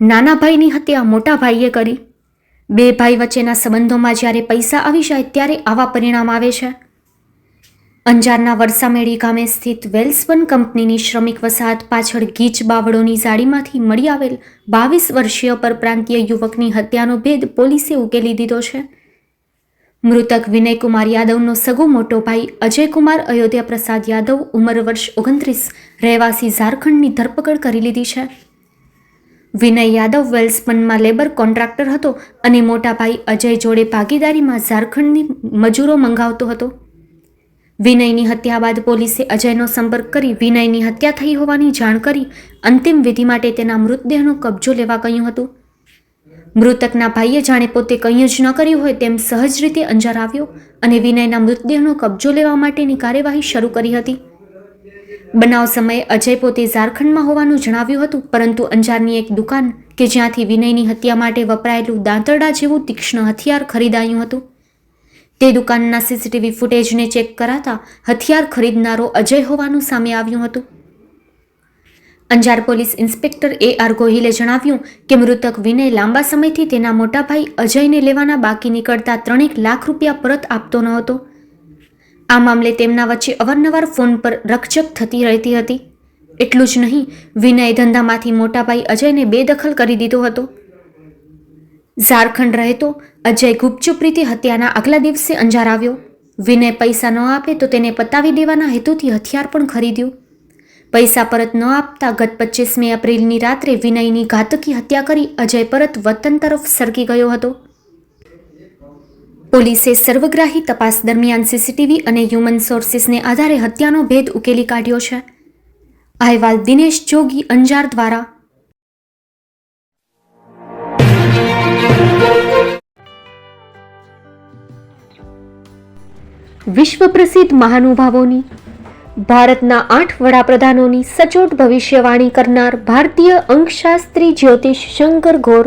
નાના ભાઈની હત્યા મોટા ભાઈએ કરી. બે ભાઈ વચ્ચેના સંબંધોમાં જ્યારે પૈસા આવી જાય ત્યારે આવા પરિણામ આવે છે. અંજારના વરસામેળી ગામે સ્થિત વેલ્સવન કંપનીની શ્રમિક વસાહત પાછળ ગીચ બાવળોની જાળીમાંથી મળી આવેલ બાવીસ વર્ષીય પરપ્રાંતીય યુવકની હત્યાનો ભેદ પોલીસે ઉકેલી દીધો છે. મૃતક વિનયકુમાર યાદવનો સગો મોટો ભાઈ અજયકુમાર અયોધ્યા પ્રસાદ યાદવ ઉંમર વર્ષ ઓગણત્રીસ, રહેવાસી ઝારખંડની ધરપકડ કરી લીધી છે. વિનય યાદવ વેલ્સપનમાં લેબર કોન્ટ્રાક્ટર હતો અને મોટા ભાઈ અજય જોડે ભાગીદારીમાં ઝારખંડની મજૂરો મંગાવતો હતો. વિનયની હત્યા બાદ પોલીસે અજયનો સંપર્ક કરી વિનયની હત્યા થઈ હોવાની જાણ કરી અંતિમ વિધિ માટે તેના મૃતદેહનો કબજો લેવા કહ્યું હતું. મૃતકના ભાઈએ જાણે પોતે કંઈ જ ન કર્યું હોય તેમ સહજ રીતે અંજાર આવ્યો અને વિનયના મૃતદેહનો કબજો લેવા માટેની કાર્યવાહી શરૂ કરી હતી. બનાવ સમયે અજય પોતે ઝારખંડમાં હોવાનું જણાવ્યું હતું, પરંતુ અંજારની એક દુકાન કે જ્યાંથી વિનયની હત્યા માટે વપરાયેલું દાંતરડા જેવું તીક્ષ્ણ હથિયાર ખરીદાયું હતું. તે દુકાનના સીસીટીવી ફૂટેજને ચેક કરાતા હથિયાર ખરીદનારો અજય હોવાનું સામે આવ્યું હતું. Anjar police inspector A R ગોહિલે જણાવ્યું કે મૃતક વિનય લાંબા સમયથી તેના મોટાભાઈ અજયને લેવાના બાકી નીકળતા ત્રણેક લાખ રૂપિયા પરત આપતો ન હતો. આ મામલે તેમના વચ્ચે અવારનવાર ફોન પર રકચક થતી રહેતી હતી. એટલું જ નહીં, વિનય ધંધામાંથી મોટાભાઈ અજયને બેદખલ કરી દીધો હતો. ઝારખંડ રહેતો અજય ગુપચુપ રીતે હત્યાના આગલા દિવસે અંજાર આવ્યો. વિનય પૈસા ન આપે તો તેને પતાવી દેવાના હેતુથી હથિયાર પણ ખરીદ્યું. પૈસા પરત ન આપતા ગત પચીસમી એપ્રિલની રાત્રે વિનયની ઘાતકી હત્યા કરી અજય પરત વતન તરફ સરકી ગયો હતો. પોલીસે સર્વગ્રાહી તપાસ દરમિયાન સીસીટીવી અને હ્યુમન સોર્સિસને આધારે હત્યાનો ભેદ ઉકેલી કાઢ્યો છે. અહેવાલ દિનેશ જોગી, અંજાર દ્વારા. વિશ્વ પ્રસિદ્ધ મહાનુભાવોની, ભારતના આઠ વડાપ્રધાનોની સચોટ ભવિષ્યવાણી કરનાર ભારતીય અંકશાસ્ત્રી જ્યોતિષ શંકર ઘોર